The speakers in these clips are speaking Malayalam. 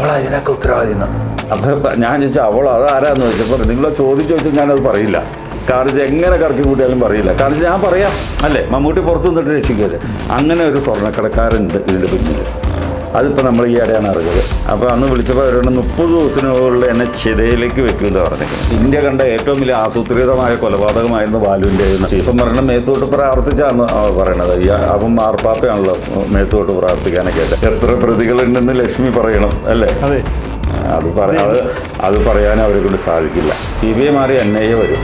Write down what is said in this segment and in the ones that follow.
അവളാ ഇതിനൊക്കെ ഉത്തരവാദി അത് ഞാൻ ചോദിച്ചു അവൾ അതാരാന്ന് ചോദിച്ചപ്പോൾ നിങ്ങൾ ചോദിച്ചു ചോദിച്ചാൽ ഞാനത് പറയില്ല. കാരണം എങ്ങനെ കറക്കി കൂട്ടിയാലും പറയില്ല. കാരണം ഞാൻ പറയാം അല്ലേ? മമ്മൂട്ടി പുറത്ത് നിന്നിട്ട് രക്ഷിക്കരുത് അങ്ങനെ ഒരു സ്വർണക്കടക്കാരുണ്ട് ഇതിന്റെ പിന്നിൽ അതിപ്പോൾ നമ്മൾ ഈ ഇടയാണ് അറിഞ്ഞത് അപ്പോൾ അന്ന് വിളിച്ചപ്പോൾ അവരോട് മുപ്പത് ദിവസത്തിനുള്ളിൽ എന്നെ ചിതയിലേക്ക് വെക്കുമെന്ന് പറഞ്ഞിരിക്കുന്നത് ഇന്ത്യ കണ്ട ഏറ്റവും വലിയ ആസൂത്രിതമായ കൊലപാതകമായിരുന്നു ബാലുവിന്റെ ഇപ്പം മരണം മേത്തോട്ട് പ്രാർത്ഥിച്ചാന്ന് പറയണത്. ഈ അവൻ മാർപ്പാപ്പയാണല്ലോ മേത്തോട്ട് പ്രാർത്ഥിക്കാനൊക്കെ എത്ര പ്രതികളുണ്ടെന്ന് ലക്ഷ്മി പറയണം അല്ലേ? അതെ. അത് പറയാതെ അത് അത് പറയാൻ അവരെ കൊണ്ട് സാധിക്കില്ല. സി ബി ഐ മാറി എൻ ഐ എ വരും.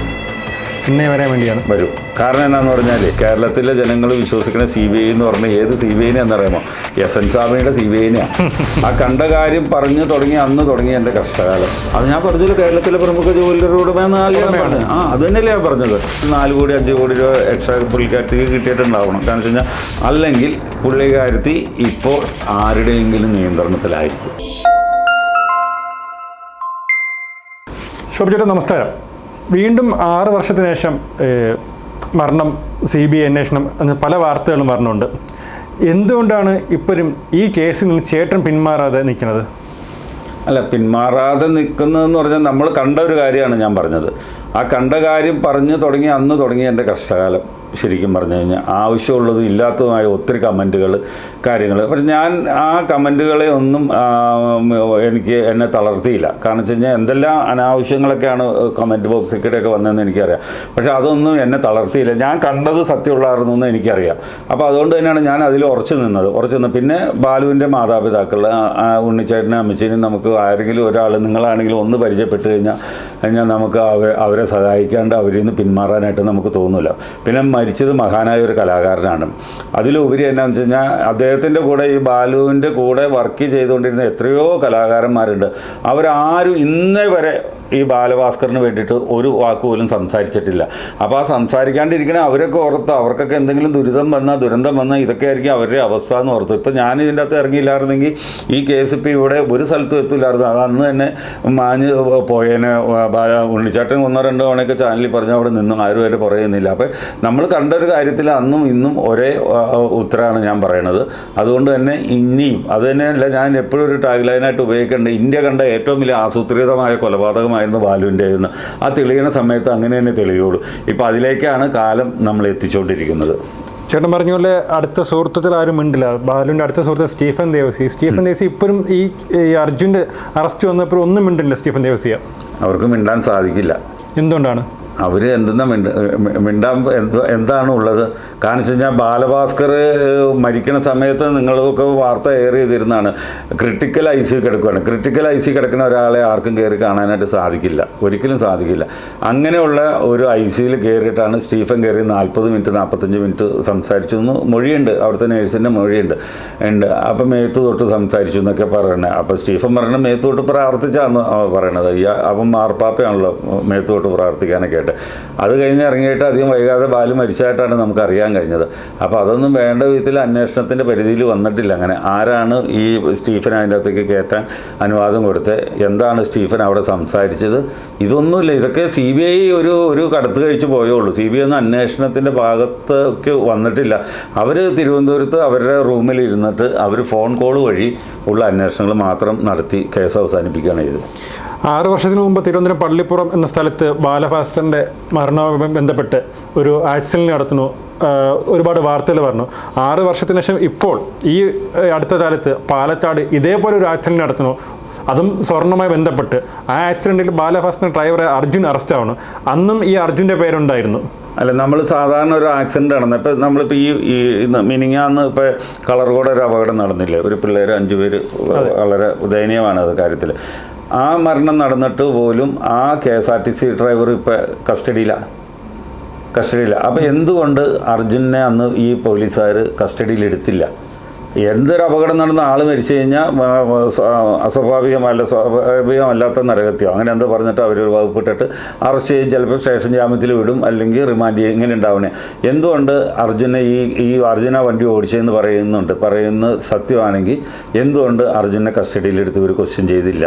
ഇന്നേ വരാൻ വേണ്ടിയാണ്. വരും. കാരണം എന്നാന്ന് പറഞ്ഞാൽ കേരളത്തിലെ ജനങ്ങൾ വിശ്വസിക്കുന്ന സി ബി ഐ എന്ന് പറഞ്ഞാൽ ഏത് സി ബി ഐനെ എന്നറിയാമോ എസ് എൻ സാമിയുടെ സി ബി ഐനെയാണ് ആ കണ്ട കാര്യം പറഞ്ഞു തുടങ്ങി അന്ന് തുടങ്ങി എന്റെ കഷ്ടകാലം. അത് ഞാൻ പറഞ്ഞത് കേരളത്തിലെ പ്രമുഖ ജോലിയുടെ ഉടമയെന്ന് ആളുകളാണ് ആ അത് തന്നെയല്ലേ ഞാൻ പറഞ്ഞത്. നാല് കോടി അഞ്ച് കോടി രൂപ എക്സ്ട്രാ പുള്ളിക്കാരത്തേക്ക് കിട്ടിയിട്ടുണ്ടാവണം. കാരണം വെച്ച് കഴിഞ്ഞാൽ അല്ലെങ്കിൽ പുള്ളിക്കാരത്തി ഇപ്പോൾ ആരുടെയെങ്കിലും നിയന്ത്രണത്തിലായിരിക്കും. ശോഭിച്ചേട്ടാ നമസ്കാരം. വീണ്ടും ആറ് വർഷത്തിന് ശേഷം മരണം സി ബി ഐ അന്വേഷണം പല വാർത്തകളും വരണുണ്ട്. എന്തുകൊണ്ടാണ് ഇപ്പോഴും ഈ കേസിൽ നിന്ന് ചേട്ടൻ പിന്മാറാതെ നിൽക്കുന്നത്? അല്ല പിന്മാറാതെ നിൽക്കുന്നതെന്ന് പറഞ്ഞാൽ നമ്മൾ കണ്ട ഒരു കാര്യമാണ് ഞാൻ പറഞ്ഞത്. ആ കണ്ട കാര്യം പറഞ്ഞു തുടങ്ങി അന്ന് തുടങ്ങി എന്റെ കഷ്ടകാലം. ശരിക്കും പറഞ്ഞു കഴിഞ്ഞാൽ ആവശ്യമുള്ളതും ഇല്ലാത്തതുമായ ഒത്തിരി കമന്റുകൾ കാര്യങ്ങൾ. പക്ഷെ ഞാൻ ആ കമന്റുകളെ ഒന്നും എനിക്ക് എന്നെ തളർത്തിയില്ല. കാരണം വെച്ച് കഴിഞ്ഞാൽ എന്തെല്ലാം അനാവശ്യങ്ങളൊക്കെയാണ് കമന്റ് ബോക്സിൽ കൂടെയൊക്കെ വന്നതെന്ന് എനിക്കറിയാം. പക്ഷെ അതൊന്നും എന്നെ തളർത്തിയില്ല. ഞാൻ കണ്ടത് സത്യമുള്ളായിരുന്നു എന്ന് എനിക്കറിയാം. അപ്പോൾ അതുകൊണ്ട് തന്നെയാണ് ഞാൻ അതിൽ ഉറച്ചു നിന്നത്. ഉറച്ചു നിന്ന് പിന്നെ ബാലുവിന്റെ മാതാപിതാക്കൾ ഉണ്ണിച്ചേട്ടനും അമ്മച്ചേനും നമുക്ക് ആരെങ്കിലും ഒരാൾ നിങ്ങളാണെങ്കിലും ഒന്ന് പരിചയപ്പെട്ട് കഴിഞ്ഞാൽ നമുക്ക് അവ അവരെ സഹായിക്കാണ്ട് അവരിൽ നിന്ന് പിന്മാറാനായിട്ട് നമുക്ക് തോന്നില്ല പിന്നെ മരിച്ചത് മഹാനായ ഒരു കലാകാരനാണ്. അതിലുപരി എന്നാന്ന് വെച്ച് കഴിഞ്ഞാൽ അദ്ദേഹത്തിന്റെ കൂടെ ഈ ബാലുവിന്റെ കൂടെ വർക്ക് ചെയ്തുകൊണ്ടിരുന്ന എത്രയോ കലാകാരന്മാരുണ്ട്. അവരാരും ഇന്നേ വരെ ഈ ബാലഭാസ്കറിന് വേണ്ടിയിട്ട് ഒരു വാക്ക് പോലും സംസാരിച്ചിട്ടില്ല. അപ്പോൾ ആ സംസാരിക്കാണ്ടിരിക്കണ അവരൊക്കെ ഓർത്ത് അവർക്കൊക്കെ എന്തെങ്കിലും ദുരിതം വന്നാൽ ദുരന്തം വന്നാൽ ഇതൊക്കെ ആയിരിക്കും അവരുടെ അവസ്ഥ എന്ന് ഓർത്തു. ഇപ്പോൾ ഞാൻ ഇതിന്റെ അകത്ത് ഇറങ്ങിയില്ലായിരുന്നെങ്കിൽ ഈ കേസ് ഇപ്പോൾ ഇവിടെ ഒരു സ്ഥലത്തും എത്തില്ലായിരുന്നു. അത് അന്ന് തന്നെ മാഞ്ഞ് പോയേനെ ബാല ഉണ്ണിച്ചാട്ടൻ ഒന്നോ രണ്ടോ തവണയൊക്കെ ചാനലിൽ പറഞ്ഞ അവിടെ നിന്നും ആരും വരെ പറയുന്നില്ല അപ്പോൾ നമ്മൾ കണ്ട ഒരു കാര്യത്തിൽ അന്നും ഇന്നും ഒരേ ഉത്തരമാണ് ഞാൻ പറയണത്. അതുകൊണ്ട് തന്നെ ഇനിയും അത് തന്നെയല്ല ഞാൻ എപ്പോഴും ഒരു ടാഗ് ലൈനായിട്ട് ഉപയോഗിക്കേണ്ടത് ഇന്ത്യ കണ്ട ഏറ്റവും വലിയ ആസൂത്രിതമായ കൊലപാതകമായിരുന്നു ബാലുവിന്റെ എന്ന് ആ തെളിയണ സമയത്ത് അങ്ങനെ തന്നെ തെളിയുള്ളൂ. ഇപ്പോൾ അതിലേക്കാണ് കാലം നമ്മൾ എത്തിച്ചുകൊണ്ടിരിക്കുന്നത് ചേട്ടൻ പറഞ്ഞ പോലെ അടുത്ത സുഹൃത്തുക്കൾ ആരും മിണ്ടില്ല. ബാലുവിന്റെ അടുത്ത സുഹൃത്ത് സ്റ്റീഫൻ ദേവസി. സ്റ്റീഫൻ ദേവസി ഇപ്പോഴും ഈ ഈ അർജുന്റെ അറസ്റ്റ് വന്നപ്പോൾ ഒന്നും മിണ്ടില്ല സ്റ്റീഫൻ ദേവസിയ. അവർക്ക് മിണ്ടാൻ സാധിക്കില്ല. എന്തുകൊണ്ടാണ്? അവർ എന്തെന്നാ മിണ്ട മിണ്ടാൻ എന്താണ് ഉള്ളത്? കാരണം വെച്ച് കഴിഞ്ഞാൽ ബാലഭാസ്കർ മരിക്കുന്ന സമയത്ത് നിങ്ങളൊക്കെ വാർത്ത എയർ ചെയ്തിരുന്നതാണ്. ക്രിട്ടിക്കൽ ഐ സി കിടക്കുകയാണ് ക്രിട്ടിക്കൽ ഐ സി കിടക്കുന്ന ഒരാളെ ആർക്കും കയറി കാണാനായിട്ട് സാധിക്കില്ല. ഒരിക്കലും സാധിക്കില്ല. അങ്ങനെയുള്ള ഒരു ഐ സിയിൽ കയറിയിട്ടാണ് സ്റ്റീഫൻ കയറി നാൽപ്പത് മിനിറ്റ് നാൽപ്പത്തഞ്ച് മിനിറ്റ് സംസാരിച്ചു എന്ന് മൊഴിയുണ്ട്. അവിടുത്തെ നേഴ്സിന്റെ മൊഴിയുണ്ട്. ഉണ്ട്. അപ്പം മേത്ത് തൊട്ട് സംസാരിച്ചു എന്നൊക്കെ പറയണേ. അപ്പോൾ സ്റ്റീഫൻ പറയണ മേത്ത് തൊട്ട് പ്രാർത്ഥിച്ചാന്ന് പറയണത്. അപ്പം മാർപ്പാപ്പയാണല്ലോ മേത്ത് തൊട്ട് പ്രാർത്ഥിക്കാനൊക്കെ ആയിട്ട് അത് കഴിഞ്ഞ് ഇറങ്ങിയിട്ട് അധികം വൈകാതെ ബാലു മരിച്ചതായിട്ടാണ് നമുക്ക് അറിയാൻ കഴിഞ്ഞത്. അപ്പോൾ അതൊന്നും വേണ്ട വിധത്തിൽ അന്വേഷണത്തിന്റെ പരിധിയിൽ വന്നിട്ടില്ല അങ്ങനെ. ആരാണ് ഈ സ്റ്റീഫൻ അതിന്റെ അകത്തേക്ക് കയറ്റാൻ അനുവാദം കൊടുത്ത് എന്താണ് സ്റ്റീഫൻ അവിടെ സംസാരിച്ചത്? ഇതൊന്നുമില്ല. ഇതൊക്കെ സി ബി ഐ ഒരു ഒരു കടത്ത് കഴിച്ച് പോയേ ഉള്ളൂ. സി ബി ഐ ഒന്നും അന്വേഷണത്തിന്റെ ഭാഗത്തേക്ക് വന്നിട്ടില്ല. അവർ തിരുവനന്തപുരത്ത് അവരുടെ റൂമിൽ ഇരുന്നിട്ട് അവർ ഫോൺ കോൾ വഴി ഉള്ള അന്വേഷണങ്ങൾ മാത്രം നടത്തി കേസ് അവസാനിപ്പിക്കുകയാണ് ചെയ്തത്. ആറ് വർഷത്തിന് മുമ്പ് തിരുവനന്തപുരം പള്ളിപ്പുറം എന്ന സ്ഥലത്ത് ബാലഭാസ്കറിന്റെ മരണവുമായി ബന്ധപ്പെട്ട് ഒരു ആക്സിഡന്റ് നടത്തുന്നു. ഒരുപാട് വാർത്തകൾ പറഞ്ഞു ആറ് വർഷത്തിന് ശേഷം ഇപ്പോൾ ഈ അടുത്ത കാലത്ത് പാലക്കാട് ഇതേപോലെ ഒരു ആക്സിഡന്റ് നടത്തുന്നു. അതും സ്വർണവുമായി ബന്ധപ്പെട്ട്. ആ ആക്സിഡന്റിൽ ബാലഭാസ്കർ ഡ്രൈവറെ അർജുൻ അറസ്റ്റ് ആവുന്നു. അന്നും ഈ അർജുന്റെ പേരുണ്ടായിരുന്നു. അല്ല നമ്മൾ സാധാരണ ഒരു ആക്സിഡന്റ് നടന്നു ഇപ്പം നമ്മളിപ്പോൾ ഈ മിനിങ്ങാന്ന് ഇപ്പോൾ കളർകോട് ഒരു അപകടം നടന്നില്ലേ? ഒരു പിള്ളേർ അഞ്ചു പേര് വളരെ ദയനീയമാണ് അത് കാര്യത്തിൽ ആ മരണം നടന്നിട്ട് പോലും ആ K S R T C driver ഇപ്പോൾ കസ്റ്റഡിയിലാണ് കസ്റ്റഡിയില്ല അപ്പോൾ എന്തുകൊണ്ട് അർജുനെ അന്ന് ഈ പോലീസുകാർ കസ്റ്റഡിയിലെടുത്തില്ല? എന്തൊരു അപകടം നടന്ന ആൾ മരിച്ചു കഴിഞ്ഞാൽ അസ്വാഭാവികമല്ല സ്വാഭാവികമല്ലാത്ത നരകത്യം അങ്ങനെ എന്താ പറഞ്ഞിട്ട് അവരൊരു വകുപ്പിട്ടിട്ട് അറസ്റ്റ് ചെയ്യും ചിലപ്പോൾ സ്റ്റേഷൻ ജാമ്യത്തിൽ വിടും അല്ലെങ്കിൽ റിമാൻഡ് ചെയ്യും ഇങ്ങനെ ഉണ്ടാവണേ. എന്തുകൊണ്ട് അർജുനെ ഈ ഈ അർജുന വണ്ടി ഓടിച്ചതെന്ന് പറയുന്നുണ്ട്? പറയുന്നത് സത്യമാണെങ്കിൽ എന്തുകൊണ്ട് അർജുനെ കസ്റ്റഡിയിലെടുത്ത് ഒരു ക്വസ്റ്റ്യൻ ചെയ്തില്ല?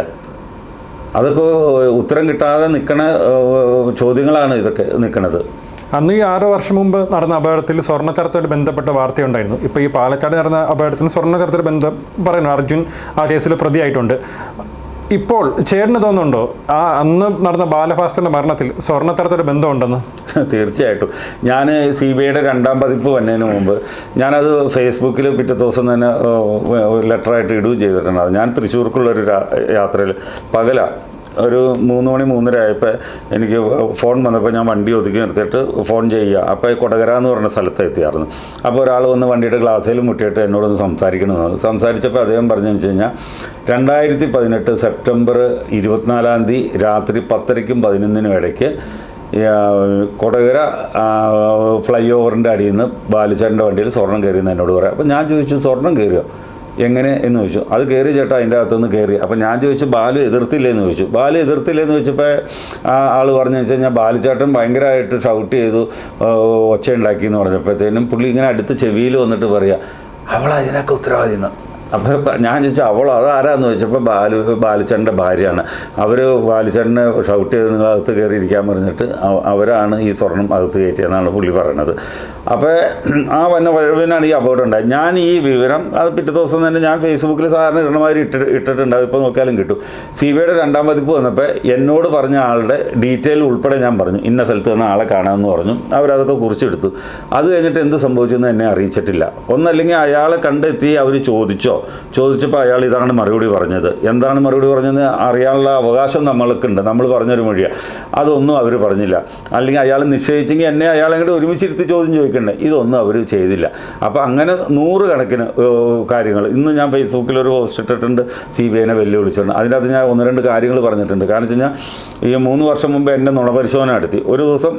അതൊക്കെ ഉത്തരം കിട്ടാതെ നിൽക്കണ ചോദ്യങ്ങളാണ് ഇതൊക്കെ നിൽക്കുന്നത് അന്ന് ഈ ആറ് വർഷം മുമ്പ് നടന്ന അപകടത്തിൽ സ്വർണക്കടത്തുമായിട്ട് ബന്ധപ്പെട്ട വാർത്തയുണ്ടായിരുന്നു. ഇപ്പോൾ ഈ പാലക്കാട് നടന്ന അപകടത്തിന് സ്വർണക്കടത്തിൽ ബന്ധം പറയുന്നു അർജുൻ ആ കേസിൽ പ്രതിയായിട്ടുണ്ട്. ഇപ്പോൾ ചേട്ടന് തോന്നുന്നുണ്ടോ? ആ അന്ന് നടന്ന ബാലഭാസ്കറിന്റെ മരണത്തിൽ സ്വർണത്തരത്തൊരു ബന്ധമുണ്ടെന്ന്? തീർച്ചയായിട്ടും. ഞാൻ സി ബി ഐയുടെ രണ്ടാം പതിപ്പ് വന്നതിന് മുമ്പ് ഞാനത് ഫേസ്ബുക്കിൽ പിറ്റേ ദിവസം തന്നെ ലെറ്ററായിട്ട് ഇടുകയും ചെയ്തിട്ടുണ്ട്. ഞാൻ തൃശ്ശൂർക്കുള്ള ഒരു യാത്രയിൽ പകല. ഒരു മൂന്ന് മണി മൂന്നര ആയപ്പോൾ എനിക്ക് ഫോൺ വന്നപ്പോൾ ഞാൻ വണ്ടി ഒതുക്കി നിർത്തിയിട്ട് ഫോൺ ചെയ്യുക. അപ്പോൾ കൊടകര എന്ന് പറഞ്ഞ സ്ഥലത്ത് എത്തിയായിരുന്നു. അപ്പോൾ ഒരാൾ വന്ന് വണ്ടിയുടെ ഗ്ലാസ്സിൽ മുട്ടിയിട്ട് എന്നോടൊന്ന് സംസാരിക്കണമെന്ന് സംസാരിച്ചപ്പോൾ അദ്ദേഹം പറഞ്ഞു വെച്ച് കഴിഞ്ഞാൽ രണ്ടായിരത്തി പതിനെട്ട് സെപ്റ്റംബർ ഇരുപത്തിനാലാം തീയതി രാത്രി പത്തരയ്ക്കും പതിനൊന്നിനും ഇടയ്ക്ക് കൊടകര ഫ്ലൈ ഓവറിന്റെ അടിയിൽ നിന്ന് ബാലുചേട്ടന്റെ വണ്ടിയിൽ സ്വർണം കയറിയെന്ന് എന്നോട് പറയാം. അപ്പോൾ ഞാൻ ചോദിച്ചു സ്വർണം കയറിയോ? എങ്ങനെ എന്ന് ചോദിച്ചു. അത് കയറി ചേട്ടാ അതിന്റെ അകത്തുനിന്ന് കയറി അപ്പോൾ ഞാൻ ചോദിച്ചു ബാലു എതിർത്തില്ലേന്ന് ചോദിച്ചു. ബാലു എതിർത്തില്ലേന്ന് ചോദിച്ചപ്പോൾ ആ ആൾ പറഞ്ഞു വെച്ച് കഴിഞ്ഞാൽ ബാലുചേട്ടൻ ഭയങ്കരമായിട്ട് ഷൗട്ട് ചെയ്തു ആ, ഒച്ച ഉണ്ടാക്കി എന്ന് പറഞ്ഞപ്പോഴത്തേനും പുള്ളി ഇങ്ങനെ അടുത്ത് ചെവിയിൽ വന്നിട്ട് പറയുക അവളതിനൊക്കെ ഉത്തരവാദിന്ന് അപ്പോൾ ഞാൻ ചോദിച്ചു അവൾ അതാരാന്ന് ചോദിച്ചപ്പോൾ ബാലു ബാലുച്ചേട്ടന്റെ ഭാര്യയാണ്. അവർ ബാലുച്ചേട്ടനെ ഷൗട്ട് ചെയ്ത് നിങ്ങൾ അകത്ത് കയറി ഇരിക്കാൻ പറഞ്ഞിട്ട് അവരാണ് ഈ സ്വർണം അകത്ത് കയറ്റിയെന്നാണ് പുള്ളി പറയണത്. അപ്പോൾ ആ വന്ന വഴവിനാണ് ഈ അപകടം ഉണ്ടായത്. ഞാൻ ഈ വിവരം അത് പിറ്റേ ദിവസം തന്നെ ഞാൻ ഫേസ്ബുക്കിൽ സാധാരണ ഇടണമാതിരി ഇട്ട് ഇട്ടിട്ടുണ്ട്. അതിപ്പോൾ നോക്കിയാലും കിട്ടും. സി ബി ഐയുടെ രണ്ടാം പതിപ്പ് വന്നപ്പോൾ എന്നോട് പറഞ്ഞ ആളുടെ ഡീറ്റെയിൽ ഉൾപ്പെടെ ഞാൻ പറഞ്ഞു. ഇന്ന സ്ഥലത്ത് നിന്ന് ആളെ കാണാമെന്ന് പറഞ്ഞു. അവരതൊക്കെ കുറിച്ചെടുത്തു. അത് കഴിഞ്ഞിട്ട് എന്ത് സംഭവിച്ചെന്ന് എന്നെ അറിയിച്ചിട്ടില്ല. ഒന്നല്ലെങ്കിൽ അയാളെ കണ്ടെത്തി അവർ ചോദിച്ചോ? ചോദിച്ചപ്പോൾ അയാൾ ഇതാണ് മറുപടി പറഞ്ഞത്. എന്താണ് മറുപടി പറഞ്ഞത് അറിയാനുള്ള അവകാശം നമ്മൾക്കുണ്ട്. നമ്മൾ പറഞ്ഞൊരു മൊഴിയാണ് അതൊന്നും അവർ പറഞ്ഞില്ല. അല്ലെങ്കിൽ അയാൾ നിശ്ചയിച്ചെങ്കിൽ എന്നെ അയാളെ കൂടെ ഒരുമിച്ചിരുത്തി ചോദ്യം ചോദിക്കണ്ടേ? ഇതൊന്നും അവർ ചെയ്തില്ല. അപ്പോൾ അങ്ങനെ നൂറുകണക്കിന് കാര്യങ്ങൾ. ഇന്ന് ഞാൻ ഫേസ്ബുക്കിൽ ഒരു പോസ്റ്റ് ഇട്ടിട്ടുണ്ട്. സി ബി ഐനെ വെല്ലുവിളിച്ചിട്ടുണ്ട് അതിനകത്ത് ഞാൻ ഒന്ന് രണ്ട് കാര്യങ്ങൾ പറഞ്ഞിട്ടുണ്ട്. കാരണം വെച്ച് കഴിഞ്ഞാൽ ഈ മൂന്ന് വർഷം മുമ്പ് എന്നെ നുണപരിശോധന നടത്തി. ഒരു ദിവസം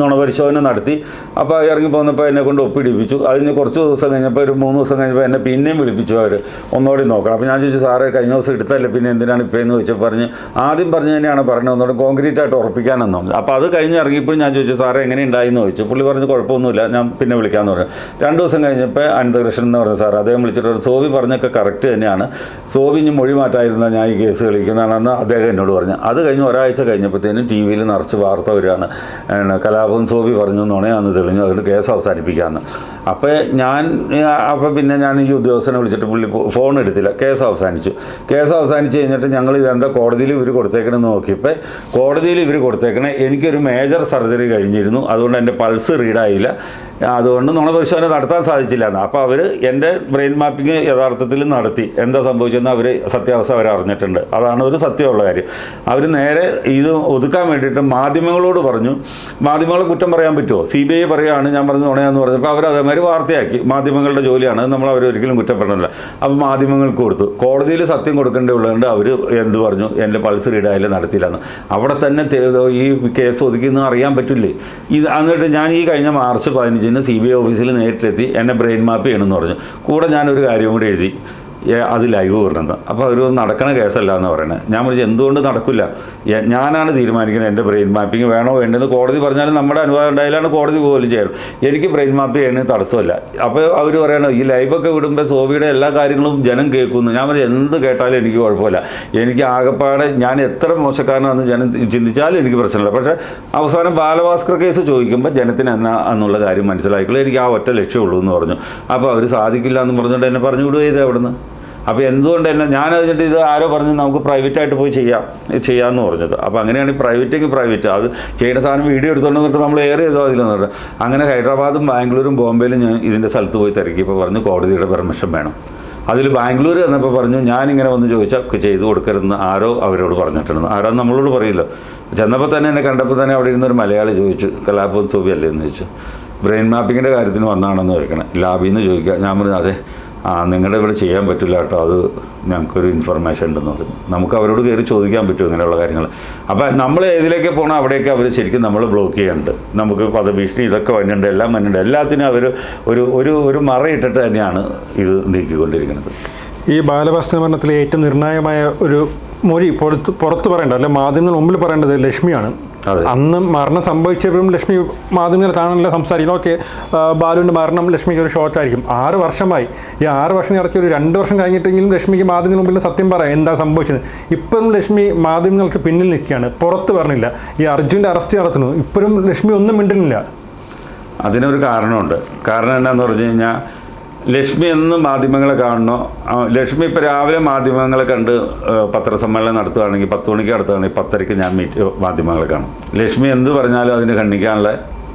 നുണപരിശോധന നടത്തി. അപ്പോൾ ഇറങ്ങി പോന്നപ്പോൾ എന്നെ കൊണ്ട് ഒപ്പിടിപ്പിച്ചു. അതിന് കുറച്ച് ദിവസം കഴിഞ്ഞപ്പോൾ ഒരു മൂന്ന് ദിവസം കഴിഞ്ഞപ്പോൾ എന്നെ പിന്നെയും വിളിപ്പിച്ചു അവർ ഒന്നുകൂടി നോക്കണം. അപ്പോൾ ഞാൻ ചോദിച്ചു സാറേ കഴിഞ്ഞ ദിവസം എടുത്തല്ലേ പിന്നെ എന്തിനാണ് ഇപ്പോൾ എന്ന് ചോദിച്ചാൽ പറഞ്ഞ് ആദ്യം പറഞ്ഞു തന്നെയാണ് പറഞ്ഞത്. ഒന്നുകൂടെ കോൺക്രീറ്റ് ആയിട്ട് ഉറപ്പിക്കാനെന്ന് അപ്പോൾ അത് കഴിഞ്ഞ് ഇറങ്ങിയപ്പോൾ ഞാൻ ചോദിച്ചു സാറേ എങ്ങനെ ഉണ്ടായിന്ന് ചോദിച്ചു. പുള്ളി പറഞ്ഞു കുഴപ്പമൊന്നുമില്ല. ഞാൻ പിന്നെ വിളിക്കാമെന്ന് പറഞ്ഞു. രണ്ട് ദിവസം കഴിഞ്ഞപ്പോൾ അനന്തകൃഷ്ണൻ എന്ന് പറഞ്ഞ സാർ അദ്ദേഹം വിളിച്ചിട്ട് ഒരു സോബി പറഞ്ഞൊക്കെ കറക്റ്റ് തന്നെയാണ്. സോബി ഇനി മൊഴി മാറ്റായിരുന്ന ഞാൻ ഈ കേസ് കളിക്കുന്നതാണെന്ന് അദ്ദേഹം എന്നോട് പറഞ്ഞു. അത് കഴിഞ്ഞ് ഒരാഴ്ച കഴിഞ്ഞപ്പോഴത്തേനും ടി വിയിൽ നിറച്ച് വാർത്ത വരികയാണ് കലാപം സോബി പറഞ്ഞു നുണയാന്ന് തെളിഞ്ഞു. അതുകൊണ്ട് കേസ് അവസാനിപ്പിക്കാമെന്ന് അപ്പോൾ ഞാൻ അപ്പോൾ പിന്നെ ഞാൻ ഈ ഉദ്യോഗസ്ഥനെ വിളിച്ചിട്ട് പുള്ളി ഫോൺ എടുത്തില്ല. കേസ് അവസാനിച്ചു. കേസ് അവസാനിച്ച് കഴിഞ്ഞിട്ട് ഞങ്ങൾ ഇതെന്താ കോടതിയിൽ ഇവർ കൊടുത്തേക്കണമെന്ന് നോക്കിയപ്പോൾ കോടതിയിൽ ഇവർ കൊടുത്തേക്കണേ എനിക്കൊരു മേജർ സർജറി കഴിഞ്ഞിരുന്നു. അതുകൊണ്ട് എന്റെ പൾസ് റീഡായില്ല. അതുകൊണ്ട് നമ്മളെ നുണപരിശോധന നടത്താൻ സാധിച്ചില്ല എന്ന്. അപ്പോൾ അവർ എന്റെ ബ്രെയിൻ മാപ്പിംഗ് യഥാർത്ഥത്തിൽ നടത്തി. എന്താ സംഭവിച്ചതെന്ന് അവർ സത്യാവസ്ഥ അവർ അറിഞ്ഞിട്ടുണ്ട്. അതാണ് ഒരു സത്യമുള്ള കാര്യം. അവർ നേരെ ഇത് ഒതുക്കാൻ വേണ്ടിയിട്ട് മാധ്യമങ്ങളോട് പറഞ്ഞു. മാധ്യമങ്ങളെ കുറ്റം പറയാൻ പറ്റുമോ? സി ബി ഐ പറയുകയാണ് ഞാൻ പറഞ്ഞു നുണയാന്ന് പറഞ്ഞപ്പോൾ അവർ അതേമാതിരി വാർത്തയാക്കി. മാധ്യമങ്ങളുടെ ജോലിയാണ്. നമ്മൾ അവർ ഒരിക്കലും കുറ്റപ്പെടണില്ല അപ്പോൾ മാധ്യമങ്ങൾക്ക് കൊടുത്തു. കോടതിയിൽ സത്യം കൊടുക്കേണ്ടതുള്ളതുകൊണ്ട് അവർ എന്ത് പറഞ്ഞു? എന്റെ പൾസ് റീഡായാലും നടത്തിയില്ലെന്ന്. അവിടെ തന്നെ ഈ കേസ് ഒതുക്കിയെന്ന് അറിയാൻ പറ്റില്ലേ? ഇത് എന്നിട്ട് ഞാൻ ഈ കഴിഞ്ഞ മാർച്ച് പതിനഞ്ചിന് സി ബി ഐ ഓഫീസിൽ നേരിട്ടെത്തി എന്നെ ബ്രെയിൻ മാപ്പ് ചെയ്യണമെന്ന് പറഞ്ഞു. കൂടെ ഞാനൊരു കാര്യം കൂടി എഴുതി. അത് ലൈവ് വരുന്നത്. അപ്പോൾ അവർ നടക്കണ കേസല്ല എന്ന് പറയുന്നത് ഞാൻ പറഞ്ഞു എന്തുകൊണ്ട് നടക്കില്ല ഞാനാണ് തീരുമാനിക്കുന്നത് എന്റെ ബ്രെയിൻ മാപ്പിംഗ് വേണോ വേണ്ടെന്ന് കോടതി പറഞ്ഞാലും നമ്മുടെ അനുവാദം ഉണ്ടായാലാണ് കോടതി പോലും ചെയ്യണം എനിക്ക് ബ്രെയിൻ മാപ്പ് ചെയ്യണത് തടസ്സമല്ല. അപ്പോൾ അവർ പറയണം ഈ ലൈവൊക്കെ വിടുമ്പോൾ സോബിയുടെ എല്ലാ കാര്യങ്ങളും ജനം കേൾക്കുന്നു. ഞാൻ പറഞ്ഞു എന്ത് കേട്ടാലും എനിക്ക് കുഴപ്പമില്ല. എനിക്ക് ആകെപ്പാടെ ഞാൻ എത്ര മോശക്കാരനാണെന്ന് ജനം ചിന്തിച്ചാലും എനിക്ക് പ്രശ്നമില്ല. പക്ഷേ അവസാനം ബാലഭാസ്കർ കേസ് ചോദിക്കുമ്പോൾ ജനത്തിന് എന്നാ എന്നുള്ള കാര്യം മനസ്സിലാക്കിയുള്ളൂ എനിക്ക് ആ ഒറ്റ ലക്ഷ്യമുള്ളൂ എന്ന് പറഞ്ഞു. അപ്പോൾ അവർ സാധിക്കില്ല എന്ന് പറഞ്ഞുകൊണ്ട് എന്നെ പറഞ്ഞു വിടുക ചെയ്തേ അവിടെ നിന്ന് അപ്പോൾ എന്തുകൊണ്ട് തന്നെ ഞാൻ അതിന്റെ ഇത് ആരോ പറഞ്ഞു നമുക്ക് പ്രൈവറ്റായിട്ട് പോയി ചെയ്യാം ചെയ്യാമെന്ന് പറഞ്ഞത്. അപ്പോൾ അങ്ങനെയാണ് പ്രൈവറ്റെങ്കിൽ പ്രൈവറ്റ് അത് ചെയ്യുന്ന സാധനം വീഡിയോ എടുത്തുകൊണ്ട് നമ്മൾ ഏറെ ചെയ്തോ അതിലെന്ന് അങ്ങനെ ഹൈദരാബാദും ബാംഗ്ലൂരും ബോംബെയിലും ഞാൻ ഇതിന്റെ സ്ഥലത്ത് പോയി തിരക്കി. ഇപ്പോൾ പറഞ്ഞു കോടതിയുടെ പെർമിഷൻ വേണം. അതിൽ ബാംഗ്ലൂർ എന്നപ്പോൾ പറഞ്ഞു ഞാനിങ്ങനെ വന്ന് ചോദിച്ചാൽ ചെയ്തു കൊടുക്കരുതെന്ന് ആരോ അവരോട് പറഞ്ഞിട്ടുണ്ട്. ആരോ നമ്മളോട് പറയില്ല. ചെന്നപ്പോൾ തന്നെ എന്നെ കണ്ടപ്പോൾ തന്നെ അവിടെ ഇരുന്നൊരു മലയാളി ചോദിച്ചു കലാപം സോബി അല്ലേ? എന്ന് ചോദിച്ചു. ബ്രെയിൻ മാപ്പിങ്ങിന്റെ കാര്യത്തിന് വന്നാണെന്ന് ചോദിക്കണം. ലാബിൽ നിന്ന് ചോദിക്കുക ഞാൻ പറഞ്ഞു അതെ ആ നിങ്ങളുടെ ഇവിടെ ചെയ്യാൻ പറ്റില്ല കേട്ടോ. അത് ഞങ്ങൾക്കൊരു ഇൻഫർമേഷൻ ഉണ്ടെന്ന് പറഞ്ഞു. നമുക്ക് അവരോട് കയറി ചോദിക്കാൻ പറ്റും ഇങ്ങനെയുള്ള കാര്യങ്ങൾ. അപ്പോൾ നമ്മൾ ഏതിലേക്ക് പോകണം അവിടെയൊക്കെ അവർ ശരിക്കും നമ്മൾ ബ്ലോക്ക് ചെയ്യുന്നുണ്ട് നമുക്ക് പദഭീഷണി ഇതൊക്കെ വന്നിട്ടുണ്ട് എല്ലാം വന്നിട്ടുണ്ട്. എല്ലാത്തിനും അവർ ഒരു ഒരു ഒരു മറയിട്ടിട്ട് തന്നെയാണ് ഇത് നീക്കിക്കൊണ്ടിരിക്കുന്നത്. ഈ ബാലഭാസ്കർ മരണത്തിലെ ഏറ്റവും നിർണായകമായ ഒരു മൊഴി പുറത്ത് പുറത്ത് പറയേണ്ട അല്ലെ മാധ്യമങ്ങൾ മുമ്പിൽ പറയേണ്ടത് ലക്ഷ്മിയാണ്. അന്ന് മരണം സംഭവിച്ചപ്പോഴും ലക്ഷ്മി മാധ്യമങ്ങൾ കാണാനില്ല സംസാരിക്കുന്നു ഓക്കെ ബാലുവിന്റെ മരണം ലക്ഷ്മിക്ക് ഒരു ഷോക്കായിരിക്കും ആറ് വർഷമായി. ഈ ആറ് വർഷം ഇടയ്ക്ക് ഒരു രണ്ട് വർഷം കഴിഞ്ഞിട്ടെങ്കിലും ലക്ഷ്മിക്ക് മാധ്യമങ്ങൾ മുമ്പിൽ സത്യം പറയാം എന്താ സംഭവിച്ചത്. ഇപ്പോഴും ലക്ഷ്മി മാധ്യമങ്ങൾക്ക് പിന്നിൽ നിൽക്കുകയാണ്. പുറത്ത് പറഞ്ഞില്ല. ഈ അർജുന്റെ അറസ്റ്റ് നടത്തുന്നു. ഇപ്പോഴും ലക്ഷ്മി ഒന്നും മിണ്ടുന്നില്ല. അതിനൊരു കാരണമുണ്ട്. കാരണം എന്താണെന്ന് പറഞ്ഞു കഴിഞ്ഞാൽ ലക്ഷ്മി എന്ന് മാധ്യമങ്ങളെ കാണണോ? ലക്ഷ്മി ഇപ്പോൾ രാവിലെ മാധ്യമങ്ങളെ കണ്ട് പത്രസമ്മേളനം നടത്തുകയാണെങ്കിൽ പത്ത് മണിക്ക് നടത്തുകയാണെങ്കിൽ പത്തരയ്ക്ക് ഞാൻ മീറ്റ് മാധ്യമങ്ങളെ കാണും. ലക്ഷ്മി എന്ത് പറഞ്ഞാലും അതിന് ഖണ്ഡിക്കാനുള്ള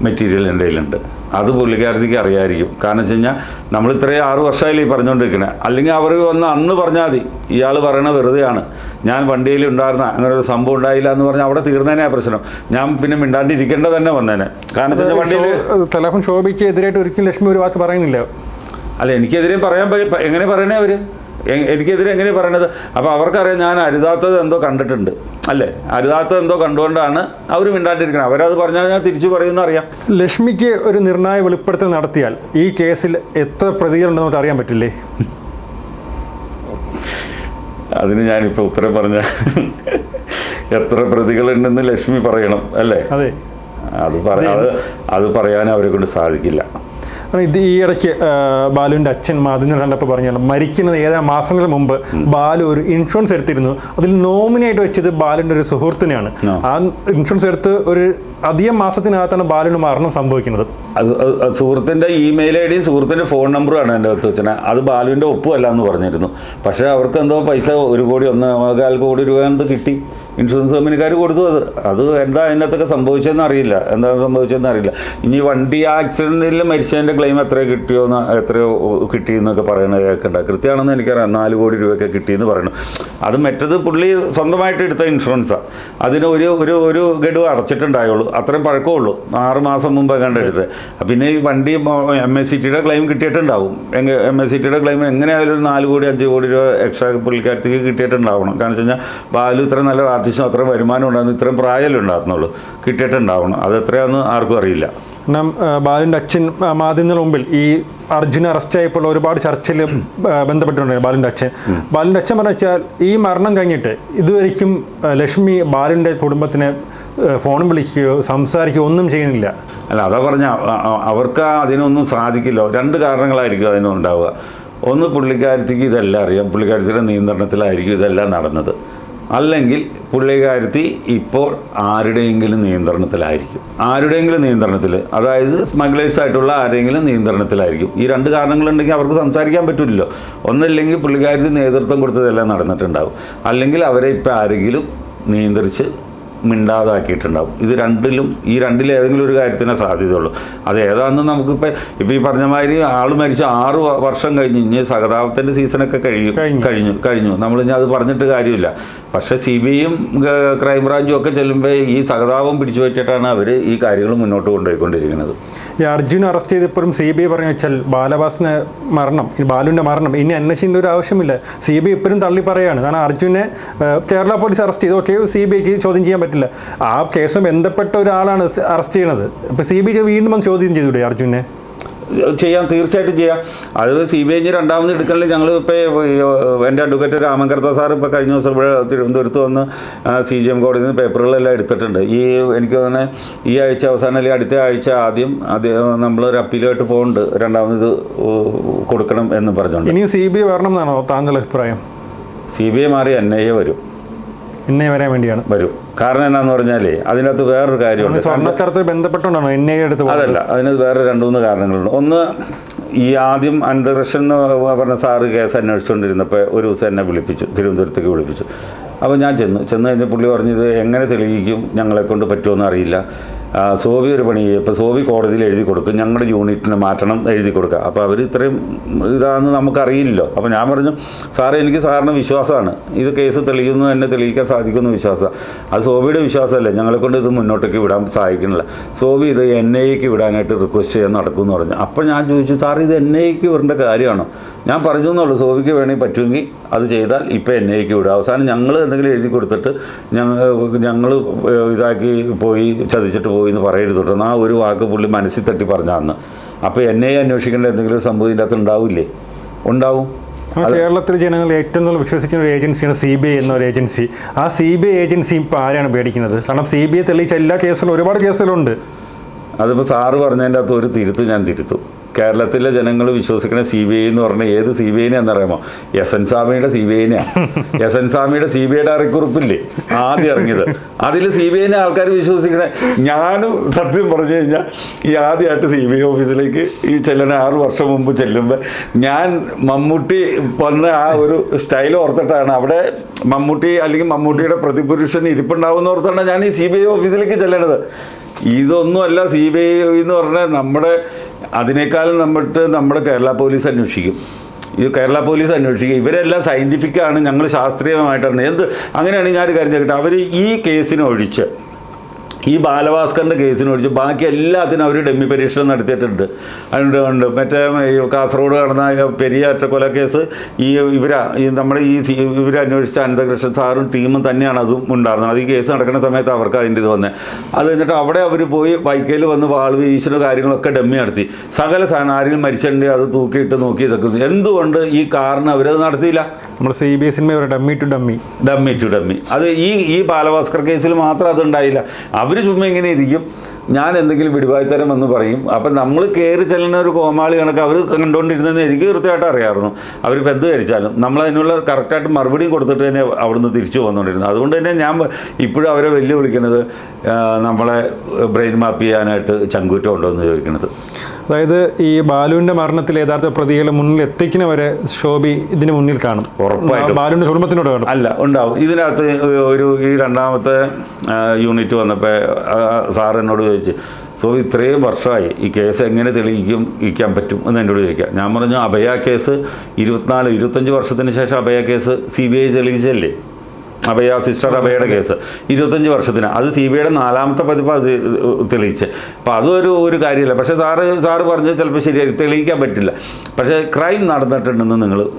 മെറ്റീരിയൽ എന്റെ കയ്യിലുണ്ട്. അത് പുള്ളിക്കാരത്തേക്ക് അറിയായിരിക്കും. കാരണം വെച്ച് കഴിഞ്ഞാൽ നമ്മൾ ഇത്രയും ആറു വർഷമായില്ലേ ഈ പറഞ്ഞുകൊണ്ടിരിക്കണേ. അല്ലെങ്കിൽ അവർ വന്ന് അന്ന് പറഞ്ഞാൽ മതി ഇയാൾ പറയണ വെറുതെയാണ്. ഞാൻ വണ്ടിയിൽ ഉണ്ടായിരുന്ന അങ്ങനെ ഒരു സംഭവം ഉണ്ടായില്ല എന്ന് പറഞ്ഞാൽ അവിടെ തീർന്നേനെ ആ പ്രശ്നം. ഞാൻ പിന്നെ മിണ്ടാണ്ടിരിക്കേണ്ടത് തന്നെ വന്നേനെ. കാരണം വെച്ചാൽ വണ്ടിയിൽ ടെലഫോൺ ശോഭിക്ക് എതിരായിട്ട് ഒരിക്കലും ലക്ഷ്മി ഒരു വാക്ക് പറയുന്നില്ല. അല്ല എനിക്കെതിരെ പറയാൻ എങ്ങനെ പറയണേ അവർ എനിക്കെതിരെ എങ്ങനെ പറയണത്? അപ്പോൾ അവർക്കറിയാം ഞാൻ അരുതാത്തത് എന്തോ കണ്ടിട്ടുണ്ട്. അല്ലേ? അരുതാത്തത് എന്തോ കണ്ടുകൊണ്ടാണ് അവർ മിണ്ടാണ്ടിരിക്കണം. അവരത് പറഞ്ഞാൽ ഞാൻ തിരിച്ചു പറയുമെന്ന് അറിയാം. ലക്ഷ്മിക്ക് ഒരു നിർണായ വെളിപ്പെടുത്തൽ നടത്തിയാൽ ഈ കേസിൽ എത്ര പ്രതികളുണ്ടെന്ന് നമുക്ക് അറിയാൻ പറ്റില്ലേ? അതിന് ഞാനിപ്പോൾ ഉത്തരം പറഞ്ഞ എത്ര പ്രതികളുണ്ടെന്ന് ലക്ഷ്മി പറയണം അല്ലേ? അതെ. അത് പറയാ അത് അത് പറയാൻ അവരെ കൊണ്ട് സാധിക്കില്ല. കാരണം ഇത് ഈ ഇടയ്ക്ക് ബാലുവിന്റെ ബാലുവിന്റെ അച്ഛൻ മാധുവിനെ കണ്ടപ്പോൾ പറഞ്ഞല്ലോ മരിക്കുന്നത് ഏതാ മാസങ്ങൾ മുമ്പ് ബാലു ഒരു ഇൻഷുറൻസ് എടുത്തിരുന്നു. അതിൽ നോമിനായിട്ട് വെച്ചത് ബാലുവിന്റെ ഒരു സുഹൃത്തിനെയാണ്. ആ. ഇൻഷുറൻസ് എടുത്ത് ഒരു അധികം മാസത്തിനകത്താണ് ബാലുവിന് മരണം സംഭവിക്കുന്നത്. അത് സുഹൃത്തിന്റെ ഇമെയിൽ ഐ ഡിയും സുഹൃത്തിന്റെ ഫോൺ നമ്പറുമാണ് എന്റെ അടുത്ത് വെച്ചത് അത് ബാലുവിന്റെ ഒപ്പുമല്ല എന്ന് പറഞ്ഞിരുന്നു. പക്ഷേ അവർക്ക് എന്തോ പൈസ ഒരു കോടി ഒന്നേകാൽ കോടി രൂപ എന്ത് കിട്ടി. ഇൻഷുറൻസ് കമ്പനിക്കാർ കൊടുത്തു അത്. അത് എന്താ അതിനകത്തൊക്കെ സംഭവിച്ചതെന്ന് അറിയില്ല. എന്താ സംഭവിച്ചതെന്ന് അറിയില്ല. ഇനി വണ്ടി ആക്സിഡന്റിൽ മരിച്ചതിന്റെ ക്ലെയിം എത്ര കിട്ടിയോ എന്ന് എത്രയോ കിട്ടിയെന്നൊക്കെ പറയണത് കേൾക്കണ്ട. കൃത്യമാണെന്ന് എനിക്കറിയാം. നാല് കോടി രൂപയൊക്കെ കിട്ടിയെന്ന് പറയണം. അത് മറ്റത് പുള്ളി സ്വന്തമായിട്ട് എടുത്ത ഇൻഷുറൻസാണ് അതിന് ഒരു ഒരു ഒരു ഗഡു അടച്ചിട്ടുണ്ടായുള്ളൂ. അത്രയും പഴക്കമുള്ളൂ. ആറ് മാസം മുമ്പ് കണ്ടെടുത്ത് പിന്നെ ഈ വണ്ടി എം എസ് സി ടിയുടെ ക്ലെയിം കിട്ടിയിട്ടുണ്ടാവും. എം എസ് സി ടിയുടെ ക്ലെയിം എങ്ങനെയായാലും ഒരു നാല് കോടി അഞ്ച് കോടി രൂപ എക്സ്ട്രാ പുള്ളിക്കാരത്തേക്ക് കിട്ടിയിട്ടുണ്ടാവണം. കാരണം വെച്ച് കഴിഞ്ഞാൽ ബാലു ഇത്ര നല്ല ആർട്ടിസ്റ്റും അത്രയും വരുമാനം ഉണ്ടായിരുന്നു. ഇത്രയും പ്രായമല്ലേ ഉണ്ടായിരുന്നുള്ളൂ. കിട്ടിയിട്ടുണ്ടാവണം. അത് എത്രയാണെന്ന് ആർക്കും അറിയില്ല. കാരണം ബാലിന്റെ അച്ഛൻ മാധ്യമങ്ങൾ മുമ്പിൽ ഈ അർജുന അറസ്റ്റ് ആയപ്പോൾ ഒരുപാട് ചർച്ചയിൽ ബന്ധപ്പെട്ടിട്ടുണ്ട് ബാലിന്റെ അച്ഛൻ. ബാലിന്റെ അച്ഛൻ പറഞ്ഞു വെച്ചാൽ ഈ മരണം കഴിഞ്ഞിട്ട് ഇതുവരെയ്ക്കും ലക്ഷ്മി ബാലിന്റെ കുടുംബത്തിനെ ഫോൺ വിളിക്കുകയോ സംസാരിക്കുകയോ ഒന്നും ചെയ്യുന്നില്ല. അല്ല അതാ പറഞ്ഞ അവർക്ക് അതിനൊന്നും സാധിക്കില്ല. രണ്ട് കാരണങ്ങളായിരിക്കും അതിനുണ്ടാവുക. ഒന്ന് പുള്ളിക്കാരത്തിക്ക് ഇതെല്ലാം അറിയാം. പുള്ളിക്കാരത്തിന്റെ നിയന്ത്രണത്തിലായിരിക്കും ഇതെല്ലാം നടന്നത്. അല്ലെങ്കിൽ പുള്ളിക്കാരത്തി ഇപ്പോൾ ആരുടെയെങ്കിലും നിയന്ത്രണത്തിലായിരിക്കും. ആരുടെയെങ്കിലും നിയന്ത്രണത്തിൽ അതായത് സ്മഗ്ലേഴ്സ് ആയിട്ടുള്ള ആരെങ്കിലും നിയന്ത്രണത്തിലായിരിക്കും. ഈ രണ്ട് കാരണങ്ങളുണ്ടെങ്കിൽ അവർക്ക് സംസാരിക്കാൻ പറ്റില്ലല്ലോ. ഒന്നല്ലെങ്കിൽ പുള്ളിക്കാരത്തി നേതൃത്വം കൊടുത്തതെല്ലാം നടന്നിട്ടുണ്ടാവും. അല്ലെങ്കിൽ അവരെ ഇപ്പോൾ ആരെങ്കിലും നിയന്ത്രിച്ച് മിണ്ടാതാക്കിയിട്ടുണ്ടാവും. ഇത് രണ്ടിലും ഈ രണ്ടിൽ ഏതെങ്കിലും ഒരു കാര്യത്തിനെ സാധ്യതയുള്ളൂ. അത് ഏതാണെന്ന് നമുക്കിപ്പോൾ ഇപ്പോൾ ഈ പറഞ്ഞ മാതിരി ആൾ മരിച്ച ആറ് വർഷം കഴിഞ്ഞ് ഇനി സഹതാപത്തിന്റെ സീസണൊക്കെ കഴിഞ്ഞു. കഴിഞ്ഞു. കഴിഞ്ഞു. ഇനി അത് പറഞ്ഞിട്ട് കാര്യമില്ല. പക്ഷെ സി ബി ഐയും ക്രൈംബ്രാഞ്ചും ഒക്കെ ചെല്ലുമ്പോൾ ഈ സഹതാപം പിടിച്ചു പറ്റിയിട്ടാണ് അവർ ഈ കാര്യങ്ങൾ മുന്നോട്ട് കൊണ്ടുപോയിക്കൊണ്ടിരിക്കുന്നത്. ഈ അർജുൻ അറസ്റ്റ് ചെയ്തപ്പോഴും സി ബി ഐ പറഞ്ഞു വെച്ചാൽ ബാലഭാസിന് മരണം ബാലുവിന്റെ മരണം ഇനി അന്വേഷിക്കേണ്ട ഒരു ആവശ്യമില്ല. സി ബി ഐ ഇപ്പോഴും തള്ളി പറയുകയാണ് കാരണം അർജുനെ കേരള പോലീസ് അറസ്റ്റ് ചെയ്തു. ഓക്കെ സി ബി ഐക്ക് ചോദ്യം ചെയ്യാൻ പറ്റില്ല. ആ കേസും ബന്ധപ്പെട്ട ഒരാളാണ് അറസ്റ്റ് ചെയ്യുന്നത് അപ്പോൾ സി ബി ഐ വീണ്ടും ചോദ്യം ചെയ്തൂടെ അർജുനെ? ചെയ്യാം തീർച്ചയായിട്ടും ചെയ്യാം. അത് സി ബി ഐ രണ്ടാമത് എടുക്കലിൽ ഞങ്ങൾ ഇപ്പോൾ എന്റെ അഡ്വക്കേറ്റ് രാമൻകർത്ത സാർ ഇപ്പോൾ കഴിഞ്ഞ ദിവസം ഇവിടെ തിരുവനന്തപുരത്ത് വന്ന് സി ജി എം കോടതിയിൽ നിന്ന് പേപ്പറുകളെല്ലാം എടുത്തിട്ടുണ്ട്. ഈ എനിക്ക് തന്നെ ഈ ആഴ്ച അവസാനം അല്ലെങ്കിൽ അടുത്ത ആഴ്ച ആദ്യം ആദ്യം നമ്മളൊരു അപ്പീലുമായിട്ട് പോകുന്നുണ്ട് രണ്ടാമത് ഇത് കൊടുക്കണം എന്ന് പറഞ്ഞുകൊണ്ട്. ഇനി സി ബി ഐ വരണം എന്നാണോ താങ്കളുടെ അഭിപ്രായം? സി ബി ഐ മാറി എൻ ഐ എ വരും. എന്നെ വരാൻ വേണ്ടിയാണ്. വരും. കാരണം എന്നാന്ന് പറഞ്ഞാലേ അതിനകത്ത് വേറൊരു കാര്യമുണ്ട്. സ്വർണത്തരത്തിൽ ബന്ധപ്പെട്ടുകൊണ്ടാണോ എൻ ഐ എടുത്ത്? അതല്ല അതിന് വേറെ രണ്ട് മൂന്ന് കാരണങ്ങളുണ്ട്. ഒന്ന് ഈ ആദ്യം അനന്തകൃഷ്ണൻ എന്ന് പറഞ്ഞ സാറ് കേസ് അന്വേഷിച്ചുകൊണ്ടിരുന്നപ്പോൾ ഒരു ദിവസം എന്നെ വിളിപ്പിച്ചു തിരുവനന്തപുരത്തേക്ക് വിളിപ്പിച്ചു. അപ്പോൾ ഞാൻ ചെന്നു. ചെന്ന് കഴിഞ്ഞ പുള്ളി പറഞ്ഞത് എങ്ങനെ തെളിയിക്കും ഞങ്ങളെ കൊണ്ട് പറ്റുമെന്ന് അറിയില്ല. സോബി ഒരു പണി ഇപ്പോൾ സോബി കോടതിയിൽ എഴുതി കൊടുക്കും ഞങ്ങളുടെ യൂണിറ്റിന് മാറ്റണം എഴുതി കൊടുക്കുക അപ്പോൾ അവർ ഇത്രയും ഇതാണെന്ന് നമുക്കറിയില്ലല്ലോ. അപ്പോൾ ഞാൻ പറഞ്ഞു സാറേ എനിക്ക് സാറിന് വിശ്വാസമാണ് ഇത് കേസ് തെളിയുന്നു എന്നെ തെളിയിക്കാൻ സാധിക്കുമെന്ന് വിശ്വാസമാണ് അത് സോബിയുടെ വിശ്വാസമല്ലേ ഞങ്ങളെ കൊണ്ട് ഇത് മുന്നോട്ടേക്ക് വിടാൻ സാധിക്കുന്നില്ല സോബി ഇത് എൻ ഐക്ക് വിടാനായിട്ട് റിക്വസ്റ്റ് ചെയ്യാൻ നടക്കുമെന്ന് പറഞ്ഞു. അപ്പോൾ ഞാൻ ചോദിച്ചു സാർ ഇത് എൻ ഐക്ക് വിടേണ്ട കാര്യമാണോ? ഞാൻ പറഞ്ഞു എന്നുള്ളൂ സോഫിക്ക് വേണമെങ്കിൽ പറ്റുമെങ്കിൽ അത് ചെയ്താൽ ഇപ്പോൾ എൻ ഐക്ക് വിടും. അവസാനം ഞങ്ങൾ എന്തെങ്കിലും എഴുതി കൊടുത്തിട്ട് ഞങ്ങൾ ഞങ്ങൾ ഇതാക്കി പോയി ചതിച്ചിട്ട് പോയി എന്ന് പറയരുത് കേട്ടോ. ആ ഒരു വാക്ക് പുള്ളി മനസ്സിൽ തട്ടി പറഞ്ഞാന്ന് അപ്പോൾ എൻ ഐ അന്വേഷിക്കേണ്ട എന്തെങ്കിലും സംഭവം ഇതിന്റെ അകത്ത് ഉണ്ടാവില്ലേ? ഉണ്ടാവും. കേരളത്തിലെ ജനങ്ങൾ ഏറ്റവും കൂടുതൽ വിശ്വസിക്കുന്ന ഒരു ഏജൻസിയാണ് സി ബി ഐ എന്നൊരു ഏജൻസി. ആ സി ബി ഐ ഏജൻസി ഇപ്പോൾ ആരെയാണ് പേടിക്കുന്നത്? കാരണം സി ബി ഐ തെളിയിച്ച എല്ലാ കേസിലും ഒരുപാട് കേസുകളുണ്ട്. അതിപ്പോൾ സാറ് പറഞ്ഞതിന്റെ അകത്ത് ഒരു തിരുത്ത് ഞാൻ തിരുത്തും. കേരളത്തിലെ ജനങ്ങൾ വിശ്വസിക്കുന്ന സി ബി ഐ എന്ന് പറഞ്ഞാൽ ഏത് സി ബി ഐനെ എന്നറിയാമോ എസ് എൻ സ്വാമിയുടെ സി ബി ഐനെയാണ് എസ് എൻ സ്വാമിയുടെ സി ബി ഐയുടെ അറിക്കുറിപ്പില്ലേ ആദ്യം ഇറങ്ങിയത്. അതിൽ സി ബി ഐനെ ആൾക്കാർ വിശ്വസിക്കണേ. ഞാനും സത്യം പറഞ്ഞു കഴിഞ്ഞാൽ ഈ ആദ്യമായിട്ട് സി ബി ഐ ഓഫീസിലേക്ക് ഈ ചെല്ലണ ആറ് വർഷം മുമ്പ് ചെല്ലുമ്പോൾ ഞാൻ മമ്മൂട്ടി വന്ന ആ ഒരു സ്റ്റൈൽ ഓർത്തിട്ടാണ്. അവിടെ മമ്മൂട്ടി അല്ലെങ്കിൽ മമ്മൂട്ടിയുടെ പ്രതിപുരുഷൻ ഇരിപ്പുണ്ടാവും എന്ന് ഓർത്താണ് ഞാൻ ഈ സി ബി ഐ ഓഫീസിലേക്ക് ചെല്ലണത്. ഇതൊന്നുമല്ല സി ബി ഐ എന്ന് പറഞ്ഞാൽ നമ്മുടെ അതിനേക്കാളും നമ്മട്ട് നമ്മുടെ കേരള പോലീസ് അന്വേഷിക്കും. ഇത് കേരള പോലീസ് അന്വേഷിക്കുക. ഇവരെല്ലാം സയന്റിഫിക്കാണ് ഞങ്ങൾ ശാസ്ത്രീയമായിട്ടാണ്. എന്ത്? അങ്ങനെയാണ് ഞാനൊരു കാര്യം ചോദിക്കട്ടെ. അവർ ഈ കേസിനെ ഒഴിച്ച് ഈ ബാലഭാസ്കറിന്റെ കേസിന് ഒഴിച്ച് ബാക്കി എല്ലാത്തിനും അവർ ഡെമ്മി പരീക്ഷണം നടത്തിയിട്ടുണ്ട്. അതുകൊണ്ട് ഉണ്ട്. മറ്റേ ഈ കാസർഗോഡ് നടന്ന പെരിയ അറ്റക്കൊല കേസ് ഈ ഇവരാ ഈ നമ്മുടെ ഈ ഇവർ അനന്തകൃഷ്ണൻ സാറും ടീമും തന്നെയാണ് അതും ഉണ്ടായിരുന്നത്. അത് ഈ കേസ് നടക്കുന്ന സമയത്ത് അവർക്ക് അതിന്റെ ഇത് വന്നത് അത് കഴിഞ്ഞിട്ട് അവിടെ അവർ പോയി ബൈക്കയിൽ വന്ന് വാൾ വീശുന്ന കാര്യങ്ങളൊക്കെ ഡെമ്മി നടത്തി. സകല സാധനം ആരെങ്കിലും മരിച്ചിട്ടുണ്ടെങ്കിൽ അത് തൂക്കിയിട്ട് നോക്കി ഇതൊക്കെ. എന്തുകൊണ്ട് ഈ കാറിന് അവരത് നടത്തിയില്ല? നമ്മൾ C B I dummy to dummy. Dummy to dummy. അത് ഈ ഈ ബാലഭാസ്കർ കേസിൽ മാത്രം അതുണ്ടായില്ല അവർ ചുമ്മാ ഇങ്ങനെ ഇരിക്കും. ഞാൻ എന്തെങ്കിലും വിടുവായ്ത്തരം എന്ന് പറയും. അപ്പം നമ്മൾ കയറി ചെല്ലുന്ന ഒരു കോമാളി കണക്ക് അവർ കണ്ടുകൊണ്ടിരുന്നതെന്ന് എനിക്ക് കൃത്യമായിട്ട് അറിയാമായിരുന്നു. അവരിപ്പോൾ എന്ത് ധരിച്ചാലും നമ്മൾ അതിനുള്ള കറക്റ്റായിട്ട് മറുപടിയും കൊടുത്തിട്ട് തന്നെ അവിടുന്ന് തിരിച്ചു വന്നുകൊണ്ടിരുന്നു അതുകൊണ്ട് തന്നെ ഞാൻ ഇപ്പോഴും അവരെ വെല്ലുവിളിക്കുന്നത് നമ്മളെ ബ്രെയിൻ മാപ്പ് ചെയ്യാനായിട്ട് ചങ്കൂറ്റം ഉണ്ടോ എന്ന് ചോദിക്കുന്നത് അതായത് ഈ ബാലുവിന്റെ മരണത്തിൽ യഥാർത്ഥ പ്രതികളെ മുന്നിൽ എത്തിക്കുന്ന വരെ ശോഭി ഇതിന് മുന്നിൽ കാണും. ഉറപ്പായിട്ടും. ബാലുവിന്റെ കുടുംബത്തിനോട് കാണും. അല്ല ഉണ്ടാവും. ഇതിനകത്ത് ഒരു ഈ രണ്ടാമത്തെ യൂണിറ്റ് വന്നപ്പോൾ സാർ എന്നോട് ചോദിച്ചു സോ ഇത്രയും വർഷമായി ഈ കേസ് എങ്ങനെ തെളിയിക്കും ഇരിക്കാൻ പറ്റും? എന്ന് എന്നോട് ചോദിക്കുക. ഞാൻ പറഞ്ഞു അഭയ കേസ് ഇരുപത്തിനാല് ഇരുപത്തഞ്ച് വർഷത്തിന് ശേഷം Abhaya case C B I തെളിയിച്ചല്ലേ Abhaya sister അഭയയുടെ കേസ്. ഇരുപത്തഞ്ച് വർഷത്തിന്. അത് സി ബി ഐയുടെ നാലാമത്തെ പതിപ്പ് അത് തെളിയിച്ച്. അപ്പോൾ അതൊരു ഒരു കാര്യമില്ല. പക്ഷേ സാറ് സാറ് പറഞ്ഞത് ചിലപ്പോൾ ശരിയായി തെളിയിക്കാൻ പറ്റില്ല. പക്ഷേ ക്രൈം നടന്നിട്ടുണ്ടെന്ന് നിങ്ങൾ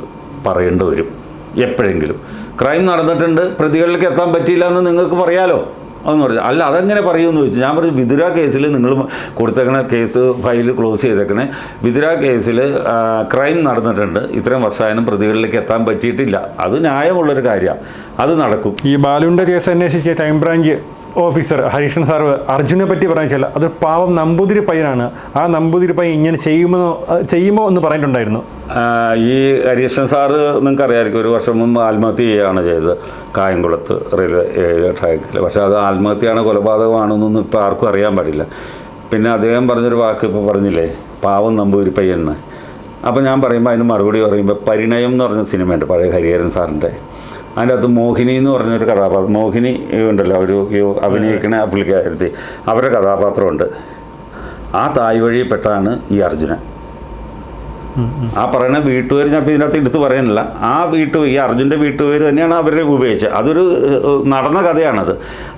പറയേണ്ടി വരും എപ്പോഴെങ്കിലും. ക്രൈം നടന്നിട്ടുണ്ട് പ്രതികളിലേക്ക് എത്താൻ പറ്റിയില്ല എന്ന് നിങ്ങൾക്ക് പറയാലോ? അതെന്ന് പറഞ്ഞു അല്ല അതെങ്ങനെ പറയുമെന്ന് ചോദിച്ചു. ഞാൻ പറഞ്ഞു വിതുര കേസിൽ നിങ്ങൾ കൊടുത്തേക്കണ കേസ് ഫയൽ ക്ലോസ് ചെയ്തേക്കണേ. വിതുര കേസിൽ ക്രൈം നടന്നിട്ടുണ്ട്. ഇത്രയും വർഷമായാലും പ്രതികളിലേക്ക് എത്താൻ പറ്റിയിട്ടില്ല. അത് ന്യായമുള്ളൊരു കാര്യമാണ് അത് നടക്കും. ഈ ബാലുവിന്റെ കേസ് അന്വേഷിച്ച് ടൈം ബ്രാഞ്ച് ഓഫീസർ ഹരീഷൻ സാർ അർജുനെ പറ്റി പറഞ്ഞാൽ അത് പാവം നമ്പൂതിരി പയ്യനാണ്. ആ നമ്പൂതിരി പയ്യൻ ഇങ്ങനെ ചെയ്യുമോ ചെയ്യുമോ എന്ന് പറഞ്ഞിട്ടുണ്ടായിരുന്നു. ഈ ഹരീഷൻ സാറ് നിങ്ങൾക്ക് അറിയാമായിരിക്കും ഒരു വർഷം മുമ്പ് ആത്മഹത്യ ചെയ്യുകയാണ് ചെയ്തത് കായംകുളത്ത് റെയിൽവേ ട്രാക്കിൽ പക്ഷേ അത് ആത്മഹത്യയാണ് കൊലപാതകമാണെന്നൊന്നും ഇപ്പോൾ ആർക്കും അറിയാൻ പാടില്ല. പിന്നെ അദ്ദേഹം പറഞ്ഞൊരു വാക്ക് ഇപ്പോൾ പറഞ്ഞില്ലേ പാവം നമ്പൂതിരി പയ്യൻ അപ്പോൾ ഞാൻ പറയുമ്പോൾ അതിന് മറുപടി പറയുമ്പോൾ പരിണയം എന്ന് പറഞ്ഞ സിനിമയുണ്ട് പഴയ ഹരിഹരൻ സാറിന്റെ. അതിന്റെ അകത്ത് മോഹിനി എന്ന് പറഞ്ഞൊരു കഥാപാത്രം മോഹിനി ഉണ്ടല്ലോ ഒരു അഭിനയിക്കണ പുള്ളിക്കാരത്തി. അവരുടെ കഥാപാത്രമുണ്ട്. ആ തായ് വഴിയിൽപ്പെട്ടാണ് ഈ അർജുനൻ. ആ പറയുന്ന വീട്ടുപേര് ഞാൻ ഇപ്പം ഇതിനകത്ത് എടുത്ത് പറയുന്നില്ല ആ വീട്ടു ഈ അർജുന്റെ വീട്ടുപേര് തന്നെയാണ് അവർ ഉപയോഗിച്ചത്. അതൊരു നടന്ന കഥയാണത്.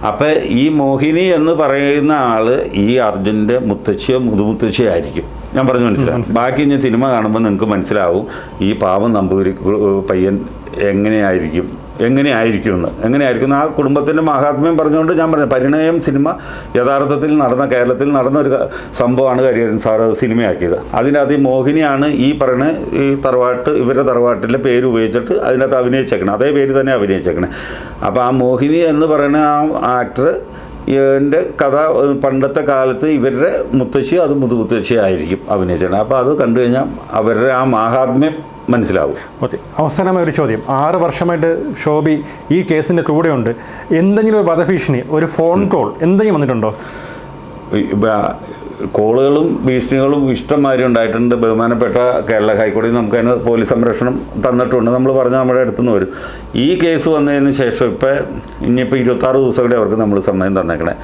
അപ്പം ഈ മോഹിനി എന്ന് പറയുന്ന ആൾ ഈ അർജുന്റെ മുത്തശ്ശിയോ മുതുമുത്തശ്ശിയോ ആയിരിക്കും. ഞാൻ പറഞ്ഞു മനസ്സിലാവും ബാക്കി ഞാൻ സിനിമ കാണുമ്പോൾ നിങ്ങൾക്ക് മനസ്സിലാവും ഈ പാവം നമ്പൂരി പയ്യൻ എങ്ങനെയായിരിക്കും. എങ്ങനെയായിരിക്കും എന്ന് എങ്ങനെയായിരിക്കും ആ കുടുംബത്തിന്റെ മഹാത്മ്യം പറഞ്ഞുകൊണ്ട് ഞാൻ പറഞ്ഞു പരിണയം സിനിമ യഥാർത്ഥത്തിൽ നടന്ന കേരളത്തിൽ നടന്ന ഒരു സംഭവമാണ് കരിയരൻ സാർ അത് സിനിമയാക്കിയത്. അതിനകത്ത് ഈ മോഹിനിയാണ് ഈ പറയുന്ന ഈ തറവാട്ട് ഇവരുടെ തറവാട്ടിലെ പേര് ഉപയോഗിച്ചിട്ട് അതിനകത്ത് അഭിനയിച്ചേക്കണം. അതേ പേര് തന്നെ അഭിനയിച്ചേക്കണേ. അപ്പോൾ ആ മോഹിനി എന്ന് പറയുന്ന ആ ആക്ടർ എന്റെ കഥ പണ്ടത്തെ കാലത്ത് ഇവരുടെ മുത്തശ്ശി അത് മുതുമുത്തശ്ശി ആയിരിക്കും അഭിനയിച്ചത് അപ്പോൾ അത് കണ്ടു കഴിഞ്ഞാൽ അവരുടെ ആ മാഹാത്മ്യം മനസ്സിലാവും. ഓക്കെ അവസാനമായ ഒരു ചോദ്യം. ആറ് വർഷമായിട്ട് ഷോബി ഈ കേസിന്റെ കൂടെയുണ്ട്. എന്തെങ്കിലും ഒരു വധഭീഷണി ഒരു ഫോൺ കോൾ എന്തെങ്കിലും വന്നിട്ടുണ്ടോ? കോളുകളും ഭീഷണികളും ഇഷ്ടംമാതിരി ഉണ്ടായിട്ടുണ്ട്. ബഹുമാനപ്പെട്ട കേരള ഹൈക്കോടതി നമുക്ക് അതിന് പോലീസ് സംരക്ഷണം തന്നിട്ടുണ്ട്. നമ്മൾ പറഞ്ഞ നമ്മുടെ അടുത്തുനിന്ന് വരും. ഈ കേസ് വന്നതിന് ശേഷം ഇപ്പം ഇനിയിപ്പോൾ ഇരുപത്താറ് ദിവസം കൂടെ അവർക്ക് നമ്മൾ സമയം തന്നേക്കണേ.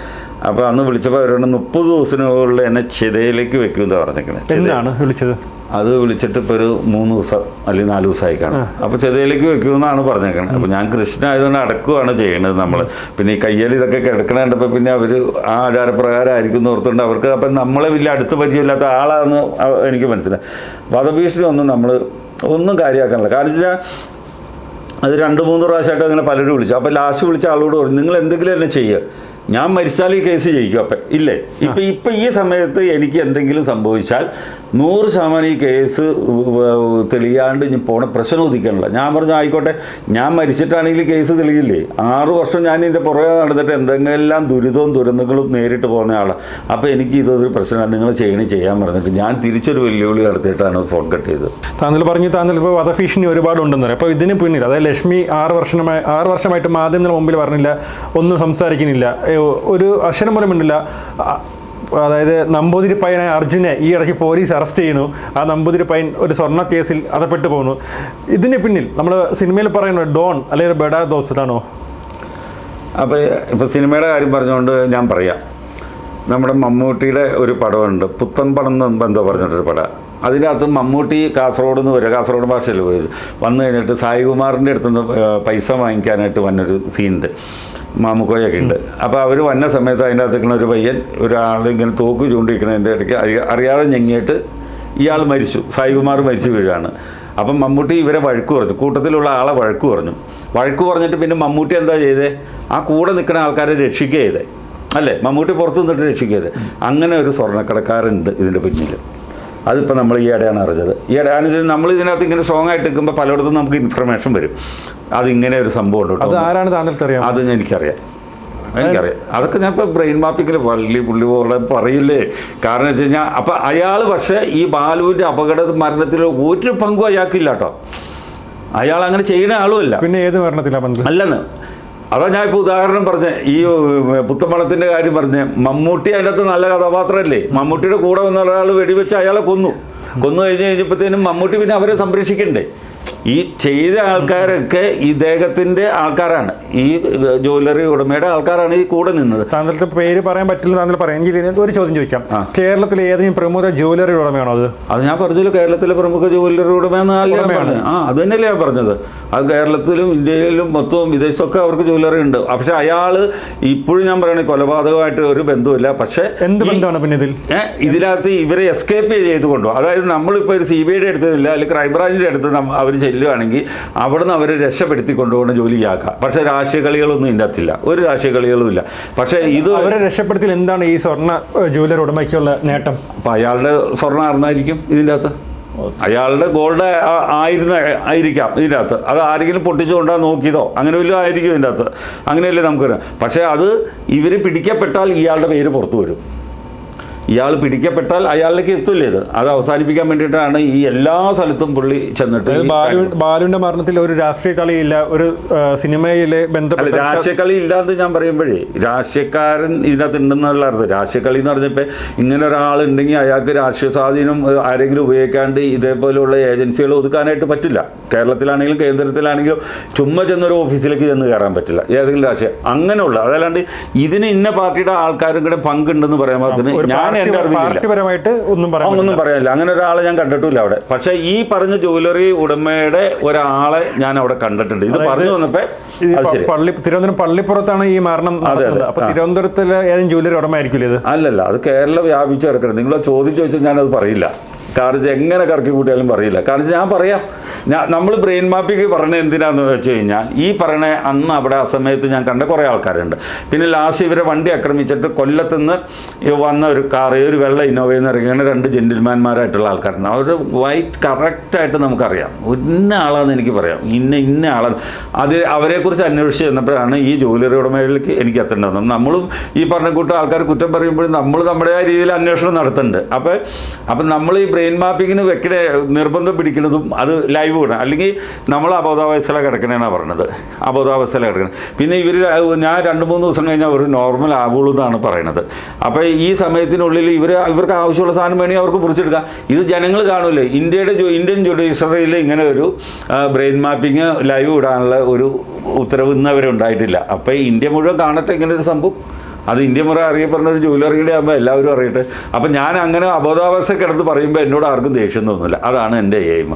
അപ്പോൾ അന്ന് വിളിച്ചപ്പോൾ അവരോട് മുപ്പത് ദിവസത്തിനുള്ളിൽ എന്നെ ചിതയിലേക്ക് വെക്കുമെന്നാണ് പറഞ്ഞേക്കണേ. എന്താണ് വിളിച്ചത്? അത് വിളിച്ചിട്ട് ഇപ്പോൾ ഒരു മൂന്ന് ദിവസം അല്ലെങ്കിൽ നാല് ദിവസമായി കാണും. അപ്പോൾ ചെതയിലേക്ക് വെക്കുമെന്നാണ് പറഞ്ഞേക്കണത് അപ്പോൾ ഞാൻ കൃഷ്ണ ആയതുകൊണ്ട് അടക്കുവാണ് ചെയ്യണത് നമ്മൾ പിന്നെ ഈ കയ്യിൽ ഇതൊക്കെ കിടക്കണേണ്ടപ്പോൾ പിന്നെ അവർ ആ ആചാരപ്രകാരം ആയിരിക്കും എന്ന് ഓർത്തുകൊണ്ട് അവർക്ക് അപ്പം നമ്മളെ വലിയ അടുത്ത് പരിചയമില്ലാത്ത ആളാണെന്ന് എനിക്ക് മനസ്സിലായി. വധഭീഷണി ഒന്നും നമ്മൾ ഒന്നും കാര്യമാക്കാനില്ല. കാരണം വെച്ചാൽ അത് രണ്ട് മൂന്ന് പ്രാവശ്യമായിട്ട് അങ്ങനെ പലരും വിളിച്ചു. അപ്പോൾ ലാസ്റ്റ് വിളിച്ച ആളോട് പറഞ്ഞു നിങ്ങൾ എന്തെങ്കിലും എന്നെ ചെയ്യുക ഞാൻ മരിച്ചാൽ ഈ കേസ് ജയിക്കും. അപ്പം ഇല്ലേ? ഇപ്പം ഇപ്പം ഈ സമയത്ത് എനിക്ക് എന്തെങ്കിലും സംഭവിച്ചാൽ നൂറ് ശതമാനം ഈ കേസ് തെളിയാണ്ട് ഇനി പോണ പ്രശ്നം ഉദിക്കണില്ല ഞാൻ പറഞ്ഞു ആയിക്കോട്ടെ ഞാൻ മരിച്ചിട്ടാണെങ്കിൽ കേസ് തെളിയില്ലേ? ആറു വർഷം ഞാൻ ഇതിന്റെ പുറകെ നടന്നിട്ട് എന്തെങ്കിലും ദുരിതവും ദുരന്തങ്ങളും നേരിട്ട് പോകുന്ന ആളാണ് അപ്പോൾ എനിക്ക് ഇതൊരു പ്രശ്നമാണ്. നിങ്ങൾ ചെയ്യണി ചെയ്യാൻ പറഞ്ഞിട്ട് ഞാൻ തിരിച്ചൊരു വെല്ലുവിളി നടത്തിയിട്ടാണ് ഫോൺ കട്ട് ചെയ്തത്. താങ്കൾ പറഞ്ഞു താങ്കൾ ഇപ്പോൾ വധഭീഷണി ഒരുപാടുണ്ടെന്ന് പറയാം. അപ്പോൾ ഇതിന് പിന്നിൽ അതായത് ലക്ഷ്മി ആറ് വർഷമായി ആറ് വർഷമായിട്ട് മാധ്യമങ്ങളുടെ മുമ്പിൽ പറഞ്ഞില്ല ഒന്നും സംസാരിക്കുന്നില്ല. ഒരു അക്ഷരം പോലും മിണ്ടില്ല ആ, അതായത് നമ്പൂതിരി പയ്യനായ അർജുനെ ഈ ഇടയ്ക്ക് പോലീസ് അറസ്റ്റ് ചെയ്യുന്നു. ആ നമ്പൂതിരി പയ്യൻ ഒരു സ്വർണ കേസിൽ അകപ്പെട്ടു പോകുന്നു ഇതിന് പിന്നിൽ നമ്മൾ സിനിമയിൽ പറയുന്ന ഡോൺ അല്ലെങ്കിൽ ബെഡാ ദോസ്താണോ അപ്പോൾ ഇപ്പോൾ സിനിമയുടെ കാര്യം പറഞ്ഞുകൊണ്ട് ഞാൻ പറയാം. നമ്മുടെ മമ്മൂട്ടിയുടെ ഒരു പടമുണ്ട്. പുത്തൻ പടം എന്ന് എന്തോ പറഞ്ഞിട്ടൊരു പടം. അതിന്റെ അകത്ത് മമ്മൂട്ടി കാസർഗോഡ് നിന്ന് വരിക കാസർഗോഡ് ഭാഷയിൽ പോയത് വന്നു കഴിഞ്ഞിട്ട് സായികുമാറിന്റെ അടുത്തുനിന്ന് പൈസ വാങ്ങിക്കാനായിട്ട് വന്നൊരു സീനുണ്ട്. മാമുക്കോയൊക്കെ ഉണ്ട് അപ്പോൾ അവർ വന്ന സമയത്ത് അതിന്റെ അകത്ത് നിൽക്കുന്ന ഒരു പയ്യൻ ഒരാൾ ഇങ്ങനെ തോക്ക് ചൂണ്ടിരിക്കണതിന്റെ ഇടയ്ക്ക് അറിയ- അറിയാതെ ഞെങ്ങിയിട്ട് ഇയാൾ മരിച്ചു. സായികുമാർ മരിച്ചു വീഴാണ്. അപ്പം മമ്മൂട്ടി ഇവരെ വഴക്ക് പറഞ്ഞു. കൂട്ടത്തിലുള്ള ആളെ വഴക്ക് പറഞ്ഞു. വഴക്ക് പറഞ്ഞിട്ട് പിന്നെ മമ്മൂട്ടി എന്താ ചെയ്തേ? ആ കൂടെ നിൽക്കുന്ന ആൾക്കാരെ രക്ഷിക്കുക ചെയ്തേ. അല്ലേ? മമ്മൂട്ടി പുറത്ത് നിന്നിട്ട് രക്ഷിക്കുക അങ്ങനെ ഒരു സ്വർണക്കടക്കാരുണ്ട് ഇതിന്റെ പിന്നിൽ. അതിപ്പോൾ നമ്മൾ ഈ ഇടയാണ് അറിഞ്ഞത്. ഈ ഇടയാണെന്ന് വെച്ചാൽ നമ്മൾ ഇതിനകത്ത് ഇങ്ങനെ സ്ട്രോങ് ആയിട്ട് നിൽക്കുമ്പോൾ പലയിടത്തും നമുക്ക് ഇൻഫർമേഷൻ വരും. അതിങ്ങനെ ഒരു സംഭവം ഉണ്ട് അത് ആരാണ് താങ്കൾക്ക് അറിയാം അത് എനിക്കറിയാം. എനിക്കറിയാം. അതൊക്കെ ഞാൻ ഇപ്പോൾ ബ്രെയിൻ മാപ്പിങ്ങിൽ പള്ളി പുള്ളി പോലെ പറയില്ലേ? കാരണം വെച്ച് കഴിഞ്ഞാൽ അപ്പം അയാൾ പക്ഷേ ഈ ബാലുവിന്റെ അപകട മരണത്തിൽ ഒരു പങ്കും അയാൾക്കില്ല കേട്ടോ. അയാൾ അങ്ങനെ ചെയ്യുന്ന ആളുമല്ല പിന്നെ ഏത് മരണത്തിലാണ് അല്ലെന്ന്. അതാ ഞാൻ ഇപ്പോൾ ഉദാഹരണം പറഞ്ഞ ഈ പുത്തമ്പളത്തിന്റെ കാര്യം പറഞ്ഞ്. മമ്മൂട്ടി അതിനകത്ത് നല്ല കഥാപാത്രമല്ലേ മമ്മൂട്ടിയുടെ കൂടെ വന്ന ഒരാൾ വെടിവെച്ച് അയാളെ കൊന്നു. കൊന്നു കഴിഞ്ഞ് കഴിഞ്ഞപ്പോഴത്തേനും മമ്മൂട്ടി പിന്നെ അവരെ സംരക്ഷിക്കണ്ടേ? ഈ ചെയ്ത ആൾക്കാരൊക്കെ ഈ ദേഹത്തിന്റെ ആൾക്കാരാണ്. ഈ ജ്വല്ലറി ഉടമയുടെ ആൾക്കാരാണ് ഈ കൂടെ നിന്നത്. താങ്കളുടെ പേര് പറയാൻ പറ്റില്ല താങ്കൾ പറയാം. എനിക്ക് ഒരു ചോദ്യം ചോദിക്കാം. കേരളത്തിലെ ഏതെങ്കിലും പ്രമുഖ ജ്വല്ലറി ഉടമയാണോ അത്? അത് ഞാൻ പറഞ്ഞല്ലോ. കേരളത്തിലെ പ്രമുഖ ജ്വല്ലറി ഉടമ. പറഞ്ഞത്. ആ അത് തന്നെയല്ലേ ഞാൻ പറഞ്ഞത്. അത് കേരളത്തിലും ഇന്ത്യയിലും മൊത്തവും വിദേശത്തൊക്കെ അവർക്ക് ജ്വല്ലറി ഉണ്ട്. പക്ഷെ അയാൾ ഇപ്പോഴും ഞാൻ പറയണേ കൊലപാതകമായിട്ട് ഒരു ബന്ധമില്ല പക്ഷെ എന്ത് ബന്ധമാണ് പിന്നെ ഇതിൽ? ഇതിനകത്ത് ഇവരെ എസ്കേപ്പ് ചെയ്ത് കൊണ്ടുപോകും അതായത് നമ്മളിപ്പോൾ ഒരു സി ബി ഐയുടെ അടുത്തതില്ല അല്ലെങ്കിൽ ക്രൈംബ്രാഞ്ചിന്റെ അടുത്ത് അവർ ചെല്ലുകയാണെങ്കിൽ അവിടുന്ന് അവരെ രക്ഷപ്പെടുത്തി കൊണ്ടുപോകുന്ന ജോലിയാക്കാം. പക്ഷേ രാഷ്ട്രീയ കളികളൊന്നും ഇതിന്റെ അകത്തില്ല. ഒരു രാഷ്ട്രീയ കളികളും ഇല്ല. പക്ഷേ ഇത് അവരെ രക്ഷപ്പെടുത്തിൽ എന്താണ് ഈ സ്വർണ ജൂലർ ഉടമയ്ക്കുള്ള നേട്ടം? അപ്പം അയാളുടെ സ്വർണ അറിഞ്ഞായിരിക്കും ഇതിന്റെ അകത്ത്? അയാളുടെ ഗോൾഡ് ആയിരുന്ന ആയിരിക്കാം ഇതിന്റെ അകത്ത്. അത് ആരെങ്കിലും പൊട്ടിച്ചുകൊണ്ടാ നോക്കിയതോ? അങ്ങനെ വല്ലതും ആയിരിക്കും ഇതിന്റെ അകത്ത്. അങ്ങനെയല്ലേ നമുക്കറിയാം പക്ഷേ അത് ഇവർ പിടിക്കപ്പെട്ടാൽ ഇയാളുടെ പേര് പുറത്തു വരും. ഇയാൾ പിടിക്കപ്പെട്ടാൽ അയാളിലേക്ക് എത്തില്ലേ ഇത്? അത് അവസാനിപ്പിക്കാൻ വേണ്ടിയിട്ടാണ് ഈ എല്ലാ സ്ഥലത്തും പുള്ളി ചെന്നിട്ട് ബാലുവിന്റെ മരണത്തിൽ ഒരു രാഷ്ട്രീയ കളിയില്ല ഒരു സിനിമയിലെ ബന്ധപ്പെട്ട രാഷ്ട്രീയ കളി ഇല്ലാന്ന് ഞാൻ പറയുമ്പോഴേ രാഷ്ട്രീയക്കാരൻ ഇതിനകത്ത് ഉണ്ടെന്നുള്ള അർത്ഥം രാഷ്ട്രീയ കളി എന്ന് പറഞ്ഞപ്പോൾ ഇങ്ങനെ ഒരാളുണ്ടെങ്കിൽ അയാൾക്ക് രാഷ്ട്രീയ സ്വാധീനം ആരെങ്കിലും ഉപയോഗിക്കാണ്ട് ഇതേപോലെയുള്ള ഏജൻസികൾ ഒതുക്കാനായിട്ട് പറ്റില്ല. കേരളത്തിലാണെങ്കിലും കേന്ദ്രത്തിലാണെങ്കിലും ചുമ്മാ ചെന്നൊരു ഓഫീസിലേക്ക് ചെന്ന് കയറാൻ പറ്റില്ല. ഏതെങ്കിലും രാഷ്ട്രീയം അങ്ങനെയുള്ള അതല്ലാണ്ട് ഇതിന് ഇന്ന പാർട്ടിയുടെ ആൾക്കാരും കൂടെ പങ്കുണ്ടെന്ന് പറയാൻ പാകത്തിന് ഞാൻ പാർട്ടി- പരമായിട്ട് പാർട്ടിപരമായിട്ട് ഒന്നും പറയാം ഒന്നും പറയാനില്ല. അങ്ങനെ ഒരാളെ ഞാൻ കണ്ടിട്ടില്ല അവിടെ. പക്ഷെ ഈ പറഞ്ഞ ജ്വല്ലറി ഉടമയുടെ ഒരാളെ ഞാൻ അവിടെ കണ്ടിട്ടുണ്ട്. ഇത് പറഞ്ഞു വന്നപ്പോ പള്ളി തിരുവനന്തപുരം പള്ളിപ്പുറത്താണ് ഈ മരണം അതെ, അതെ. നടക്കുന്നത്. അപ്പൊ. തിരുവനന്തപുരത്തിലെ ഏതെങ്കിലും ജ്വല്ലറി ഉടമയായിരിക്കില്ല ഇത്? അല്ലല്ല അത് കേരള വ്യാപിച്ചു കിടക്കണം നിങ്ങളെ ചോദിച്ചു വെച്ചാൽ ഞാനത് പറയില്ല. ഇത് എങ്ങനെ കറക്കി കൂട്ടിയാലും പറയില്ല. കാരണം ഞാൻ പറയാം. ഞാൻ നമ്മൾ ബ്രെയിൻ മാപ്പിക്ക് പറഞ്ഞ എന്തിനാന്ന് വെച്ച് കഴിഞ്ഞാൽ ഈ പറയണ അന്ന് അവിടെ ആ സമയത്ത് ഞാൻ കണ്ട കുറേ ആൾക്കാരുണ്ട്. പിന്നെ ലാസ്റ്റ് ഇവരെ വണ്ടി ആക്രമിച്ചിട്ട് കൊല്ലത്തുനിന്ന് വന്ന ഒരു കാർ ഒരു വെള്ള ഇന്നോവയിൽ നിന്ന് ഇറങ്ങിയാണ് രണ്ട് ജെന്റിൽമാന്മാരായിട്ടുള്ള ആൾക്കാരുണ്ട്. അവർ വൈറ്റ് കറക്റ്റായിട്ട് നമുക്കറിയാം. ഇന്ന ആളാന്ന് എനിക്ക് പറയാം. ഇന്ന ഇന്ന ആളാണ് അത് അവരെക്കുറിച്ച് അന്വേഷിച്ച് ചെന്നപ്പോഴാണ് ഈ ജോലിയുടെ ഉടമയിലേക്ക് എനിക്ക് എത്തേണ്ടത് നമ്മളും ഈ പറഞ്ഞ കൂട്ടം ആൾക്കാർ കുറ്റം പറയുമ്പോഴും നമ്മൾ നമ്മുടേതായ രീതിയിൽ അന്വേഷണം നടത്തുന്നുണ്ട്. അപ്പോൾ അപ്പം നമ്മൾ ഈ ബ്രെയിൻ മാപ്പിങ്ങിന് വെക്കണ നിർബന്ധം പിടിക്കുന്നതും അത് ലൈവ് വിടണം അല്ലെങ്കിൽ നമ്മൾ അബോധാവസ്ഥയിലാണ് കിടക്കണേന്നാണ് പറഞ്ഞത് അബോധാവസ്ഥയിലാണ് കിടക്കണം. പിന്നെ ഇവർ ഞാൻ രണ്ട് മൂന്ന് ദിവസം കഴിഞ്ഞാൽ അവർ നോർമൽ ആവുള്ളൂ എന്നാണ് പറയണത്. അപ്പോൾ ഈ സമയത്തിനുള്ളിൽ ഇവർ ഇവർക്ക് ആവശ്യമുള്ള സാധനം വേണമെങ്കിൽ അവർക്ക് മുറിച്ചെടുക്കാം. ഇത് ജനങ്ങൾ കാണൂലേ. ഇന്ത്യയുടെ ഇന്ത്യൻ ജുഡീഷ്യറിയിൽ ഇങ്ങനെ ഒരു ബ്രെയിൻ മാപ്പിങ് ലൈവ് ഇടാനുള്ള ഒരു ഉത്തരവ് ഇന്ന് അവരെ ഉണ്ടായിട്ടില്ല അപ്പോൾ ഇന്ത്യ മുഴുവൻ കാണട്ടെ ഇങ്ങനെ ഒരു സംഭവം? അത് ഇന്ത്യ മുറ അറിയപ്പെടുന്ന ഒരു ജ്വല്ലറിയുടെ ആകുമ്പോൾ എല്ലാവരും അറിയട്ടെ. അപ്പം ഞാൻ അങ്ങനെ അബോധാവസ്ഥ കിടന്ന് പറയുമ്പോൾ എന്നോട് ആർക്കും ദേഷ്യം തോന്നുന്നില്ല അതാണ് എന്റെ എയിം